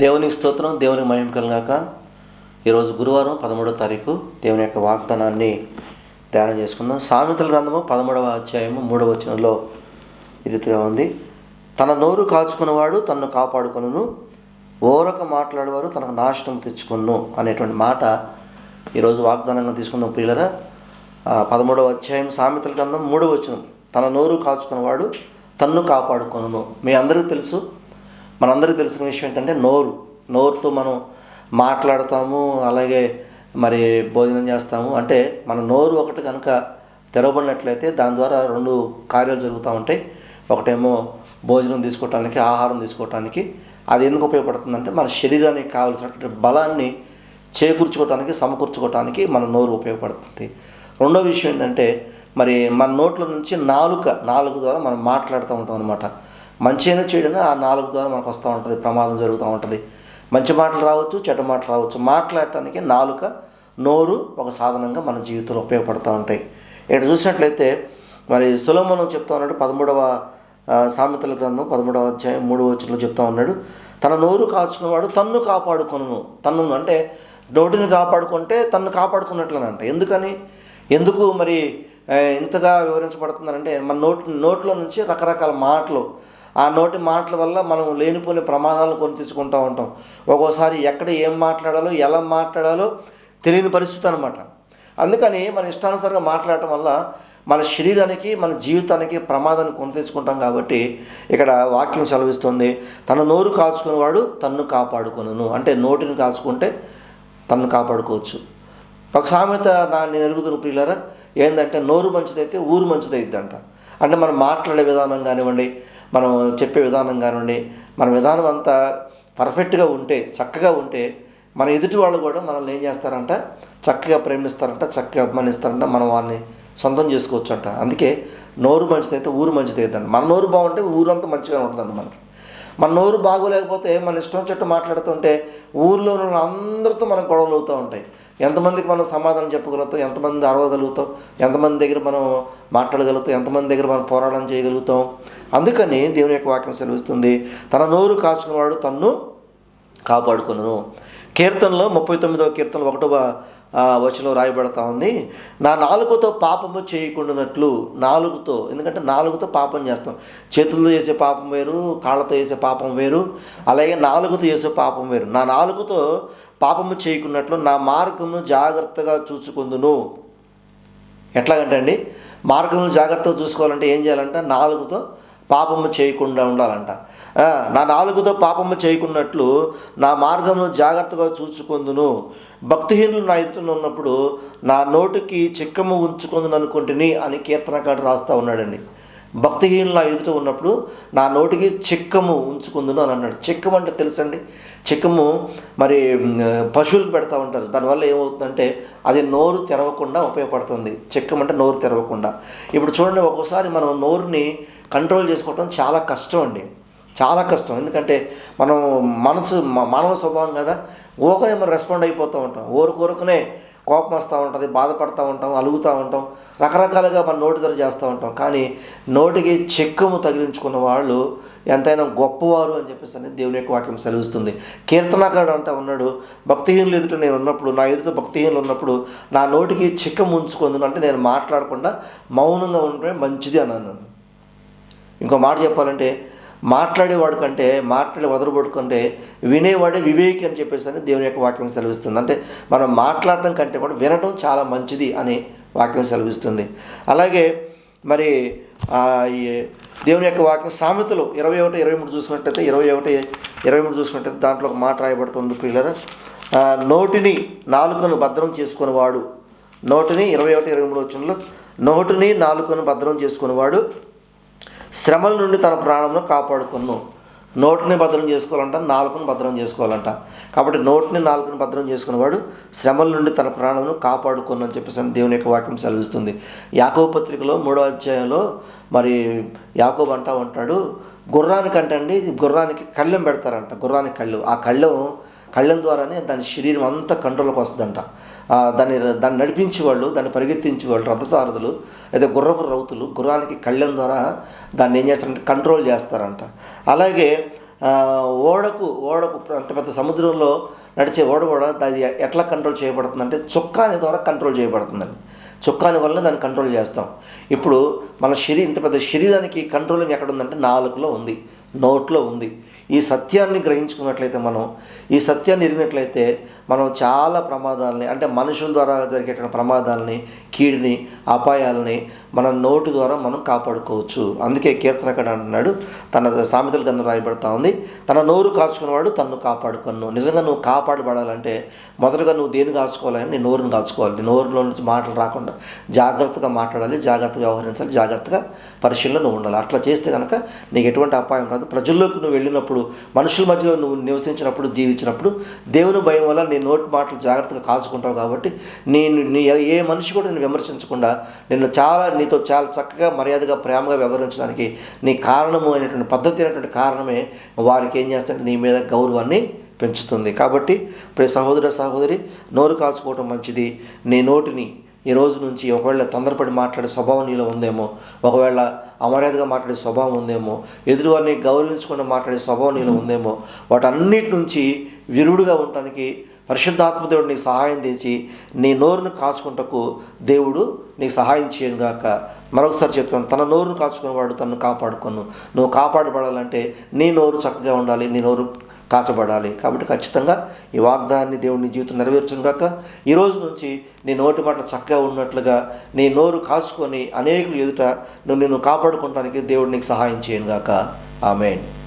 దేవుని స్తోత్రం దేవుని మహిమ కలుగాక. ఈరోజు గురువారం పదమూడవ తారీఖు దేవుని యొక్క వాగ్దానాన్ని ధ్యానం చేసుకుందాం. సామెతల గ్రంథము పదమూడవ అధ్యాయము మూడవ వచనంలో ఈ రీతిగా ఉంది. తన నోరు కాచుకున్నవాడు తనను కాపాడుకొనును ఓరక మాట్లాడేవారు తనకు నాశనం తెచ్చుకొను అనేటువంటి మాట ఈరోజు వాగ్దానంగా తీసుకుందాం ప్రియులరా. పదమూడవ అధ్యాయం సామెతల గ్రంథం మూడవ వచనం. తన నోరు కాచుకున్నవాడు తన్ను కాపాడుకొనును. మీ అందరికీ తెలుసు మనందరికీ తెలిసిన విషయం ఏంటంటే నోరు. నోరుతో మనం మాట్లాడతాము అలాగే మరి భోజనం చేస్తాము. అంటే మన నోరు ఒకటి కనుక తెరవబడినట్లయితే దాని ద్వారా రెండు కార్యాలు జరుగుతూ ఉంటాయి. ఒకటేమో భోజనం తీసుకోవటానికి ఆహారం తీసుకోవటానికి. అది ఎందుకు ఉపయోగపడుతుందంటే మన శరీరానికి కావలసినటువంటి బలాన్ని చేకూర్చుకోవటానికి సమకూర్చుకోవటానికి మన నోరు ఉపయోగపడుతుంది. రెండో విషయం ఏంటంటే మరి మన నోట్ల నుంచి నాలుక నాలుగు ద్వారా మనం మాట్లాడుతూ ఉంటాం అనమాట మంచి అయినా చెడునా ఆ నాలుగు ద్వారా మనకు వస్తూ ఉంటుంది ప్రమాదం జరుగుతూ ఉంటుంది. మంచి మాటలు రావచ్చు చెడ్డ మాటలు రావచ్చు. మాట్లాడటానికి నాలుక నోరు ఒక సాధనంగా మన జీవితంలో ఉపయోగపడుతూ ఉంటాయి. ఇక్కడ చూసినట్లయితే మరి సులభనం చెప్తా ఉన్నాడు పదమూడవ సామెతల గ్రంథం పదమూడవ అధ్యాయం మూడవ వచనంలో చెప్తా ఉన్నాడు. తన నోరు కాచుకున్నవాడు తన్ను కాపాడుకొను తన్ను అంటే నోటిని కాపాడుకుంటే తన్ను కాపాడుకున్నట్లనంట. ఎందుకని? ఎందుకు మరి ఇంతగా వివరించబడుతుందంటే మన నోటి నోట్లో నుంచి రకరకాల మాటలు ఆ నోటి మాటల వల్ల మనం లేనిపోని ప్రమాదాలను కొని తెచ్చుకుంటూ ఉంటాం. ఒక్కోసారి ఎక్కడ ఏం మాట్లాడాలో ఎలా మాట్లాడాలో తెలియని పరిస్థితి అనమాట అందుకని మన ఇష్టానుసారంగా మాట్లాడటం వల్ల మన శరీరానికి మన జీవితానికి ప్రమాదాన్ని కొని తెచ్చుకుంటాం కాబట్టి ఇక్కడ వాక్యం సెలవిస్తుంది. తన నోరు కాచుకునేవాడు తన్ను కాపాడుకొనును. అంటే నోటిని కాచుకుంటే తన్ను కాపాడుకోవచ్చు. ఒక సామెత నా నేను ఎరుగుతున్న ప్రియులరా ఏంటంటే నోరు మంచిదైతే ఊరు మంచిదైద్ది అంటే మనం మాట్లాడే విధానం కానివ్వండి మనం చెప్పే విధానం కానివ్వండి మన విధానం అంతా పర్ఫెక్ట్గా ఉంటే చక్కగా ఉంటే మన ఎదుటి వాళ్ళు కూడా మనల్ని ఏం చేస్తారంట? చక్కగా ప్రేమిస్తారంట చక్కగా అభిమానిస్తారంట మనం వాళ్ళని సొంతం చేసుకోవచ్చు అంట అందుకే నోరు మంచిదైతే ఊరు మంచిదైద్దండి మన నోరు బాగుంటే ఊరంతా మంచిగా ఉంటుందండి మనకి. మన నోరు బాగోలేకపోతే మన ఇష్టం చెట్టు మాట్లాడుతుంటే ఊర్లో ఉన్న అందరితో మనకు గొడవలు అవుతూ ఉంటాయి. ఎంతమందికి మనం సమాధానం చెప్పగలుగుతాం? ఎంతమంది అరవగలుగుతాం? ఎంతమంది దగ్గర మనం మాట్లాడగలుగుతాం? ఎంతమంది దగ్గర మనం పోరాటం చేయగలుగుతాం? అందుకని దేవుని యొక్క వాక్యం సెలవిస్తుంది. తన నోరు కాచుకున్నవాడు తన్ను కాపాడుకును కీర్తనలో ముప్పై తొమ్మిదవ కీర్తన ఒకటవ వచనం రాయబడతా ఉంది. నా నాలుగుతో పాపము చేయకుండానట్లు నాలుగుతో ఎందుకంటే నాలుగుతో పాపం చేస్తాం. చేతులతో చేసే పాపం వేరు కాళ్ళతో చేసే పాపం వేరు అలాగే నాలుగుతో చేసే పాపం వేరు. నా నాలుగుతో పాపము చేయకున్నట్లు నా మార్గమును జాగ్రత్తగా చూసుకుందును. ఎట్లాగంటే అండి మార్గమును జాగ్రత్తగా చూసుకోవాలంటే ఏం చేయాలంటే నాలుగుతో పాపము చేయకుండా ఉండాలంట. నా నాలుగుతో పాపము చేయకున్నట్లు నా మార్గమును జాగ్రత్తగా చూసుకుందును భక్తిహీనులు నా ఎదుట ఉన్నప్పుడు నా నోటికి చిక్కము ఉంచుకుందని అనుకుంటుని అని కీర్తనకాడు రాస్తూ ఉన్నాడండి. భక్తిహీనులు నా ఎదుట ఉన్నప్పుడు నా నోటికి చిక్కము ఉంచుకుందును అని అన్నాడు. చిక్కము అంటే తెలుసండి? చిక్కము మరి పశువులు పశువులకు పెడతా ఉంటారు. దానివల్ల ఏమవుతుందంటే అది నోరు తెరవకుండా ఉపయోగపడుతుంది. చిక్కం అంటే నోరు తెరవకుండా. ఇప్పుడు చూడండి ఒక్కోసారి మనం నోరుని కంట్రోల్ చేసుకోవటం చాలా కష్టం అండి. చాలా కష్టం. ఎందుకంటే మనం మనసు మానవ స్వభావం కదా? ఊరకనే మనం రెస్పాండ్ అయిపోతూ ఉంటాం. ఊరుకూరకనే కోపం వస్తూ ఉంటుంది బాధపడుతూ ఉంటాం అలుగుతూ ఉంటాం రకరకాలుగా మన నోటి ధర చేస్తూ ఉంటాం. కానీ నోటికి చెక్కము తగిలించుకున్న వాళ్ళు ఎంతైనా గొప్పవారు అని చెప్పేసి అనేది దేవుని యొక్క వాక్యం సెలవిస్తుంది. కీర్తనాకారుడు అంటా ఉన్నాడు భక్తిహీనులు ఎదుట నేను ఉన్నప్పుడు నా ఎదుట భక్తిహీనులు ఉన్నప్పుడు నా నోటికి చిక్కము ఉంచుకుందును అంటే నేను మాట్లాడకుండా మౌనంగా ఉండటమే మంచిది అని అన్నాను ఇంకో మాట చెప్పాలంటే మాట్లాడేవాడు కంటే మాట్లాడే వదలబడు కంటే వినేవాడే వివేకి అని చెప్పేసి అని దేవుని యొక్క వాక్యం సెలవిస్తుంది. అంటే మనం మాట్లాడటం కంటే కూడా వినడం చాలా మంచిది అని వాక్యం సెలవిస్తుంది. అలాగే మరి ఈ దేవుని యొక్క వాక్యం సామెతలు ఇరవై ఒకటి ఇరవై మూడు చూసుకున్నట్టయితే ఇరవై ఒకటి ఇరవై మూడు చూసుకున్నట్టయితే దాంట్లో ఒక మాట రాయబడుతుంది పిల్లలు నోటిని నాలుకను భద్రం చేసుకునేవాడు. నోటిని ఇరవై ఒకటి ఇరవై మూడు వచ్చినలో నోటిని నాలుకను భద్రం చేసుకునేవాడు. శ్రమల నుండి తన ప్రాణంను కాపాడుకును నోటిని భద్రం చేసుకోవాలంట నాలుకను భద్రం చేసుకోవాలంట. కాబట్టి నోటిని నాలుకను భద్రం చేసుకునేవాడు శ్రమల నుండి తన ప్రాణంను కాపాడుకును అని చెప్పేసి దేవుని యొక్క వాక్యం సెలవిస్తుంది. యాకో పత్రికలో మూడో అధ్యాయంలో మరి యాకోబ్ అంటా ఉంటాడు గుర్రానికి అంటండి గుర్రానికి కళ్ళెం పెడతారంట గుర్రానికి కళ్ళు. ఆ కళ్ళెం కళ్ళెం ద్వారానే దాని శరీరం అంతా కంట్రోల్కి వస్తుందంట. దాన్ని దాన్ని నడిపించే వాళ్ళు దాన్ని పరిగెత్తించే వాళ్ళు రథసారథులు అయితే గుర్రపు రౌతులు గుర్రానికి కళ్ళెం ద్వారా దాన్ని ఏం చేస్తారంటే కంట్రోల్ చేస్తారంట. అలాగే ఓడకు ఓడకు అంత పెద్ద సముద్రంలో నడిచే ఓడ కూడా అది ఎట్లా కంట్రోల్ చేయబడుతుందంటే చొక్కాని ద్వారా కంట్రోల్ చేయబడుతుందండి. చొక్కాని వల్ల దాన్ని కంట్రోల్ చేస్తాం. ఇప్పుడు మన శరీరం ఇంత పెద్ద శరీరానికి కంట్రోలింగ్ ఎక్కడ ఉందంటే నాలుగులో ఉంది నోట్లో ఉంది. ఈ సత్యాన్ని గ్రహించుకున్నట్లయితే మనం ఈ సత్యాన్ని ఎరిగినట్లయితే మనం చాలా ప్రమాదాలని అంటే మనుషుల ద్వారా జరిగేటువంటి ప్రమాదాలని కీడిని అపాయాలని మన నోటి ద్వారా మనం కాపాడుకోవచ్చు. అందుకే కీర్తనకడ అంటున్నాడు. తన సామెతల గంధం రాయబడతా ఉంది. తన నోరు కాచుకున్నవాడు తన్ను కాపాడుకొను. నిజంగా నువ్వు కాపాడబడాలంటే మొదటగా నువ్వు దేని కాచుకోవాలని? నీ నోరుని కాచుకోవాలి. నీ నోరులో నుంచి మాటలు రాకుండా జాగ్రత్తగా మాట్లాడాలి జాగ్రత్తగా వ్యవహరించాలి జాగ్రత్తగా పరిశీలన నువ్వు ఉండాలి. అట్లా చేస్తే కనుక నీకు ఎటువంటి అపాయం రాదు. ప్రజల్లోకి నువ్వు వెళ్ళినప్పుడు మనుషుల మధ్యలో నువ్వు నివసించినప్పుడు జీవించినప్పుడు దేవుని భయం వల్ల నీ నోటి మాటలు జాగ్రత్తగా కాచుకుంటావు కాబట్టి నేను నీ ఏ మనిషి కూడా నేను విమర్శించకుండా నిన్ను చాలా నీతో చాలా చక్కగా మర్యాదగా ప్రేమగా వ్యవహరించడానికి నీ కారణము అనేటువంటి పద్ధతి అయినటువంటి కారణమే వారికి ఏం చేస్తారంటే నీ మీద గౌరవాన్ని పెంచుతుంది. కాబట్టి ప్రతి సహోదర సహోదరి నోరు కాచుకోవటం మంచిది. నీ నోటిని ఈ రోజు నుంచి ఒకవేళ తొందరపడి మాట్లాడే స్వభావం నీలో ఉందేమో ఒకవేళ అమర్యాదగా మాట్లాడే స్వభావం ఉందేమో ఎదుటివారిని గౌరవించకుండా మాట్లాడే స్వభావం నీలో ఉందేమో వాటన్నిటి నుంచి విరుడుగా ఉండటానికి పరిశుద్ధాత్మ దేవుడు నీకు సహాయం చేసి నీ నోరును కాచుకుంటకు దేవుడు నీకు సహాయం చేయను గాక. మరొకసారి చెప్తాను తన నోరును కాచుకునేవాడు తను కాపాడుకొను. నువ్వు కాపాడబడాలంటే నీ నోరు చక్కగా ఉండాలి నీ నోరు కాచబడాలి. కాబట్టి ఖచ్చితంగా ఈ వాగ్దానాన్ని దేవుడి నీ జీవితం నెరవేర్చును కాక ఈ రోజు నుంచి నీ నోటి మాట చక్కగా ఉన్నట్లుగా నీ నోరు కాచుకొని అనేకులు ఎదుట నువ్వు నిన్ను కాపాడుకోవడానికి దేవుడు నీకు సహాయం చేయను గాక. ఆమెన్.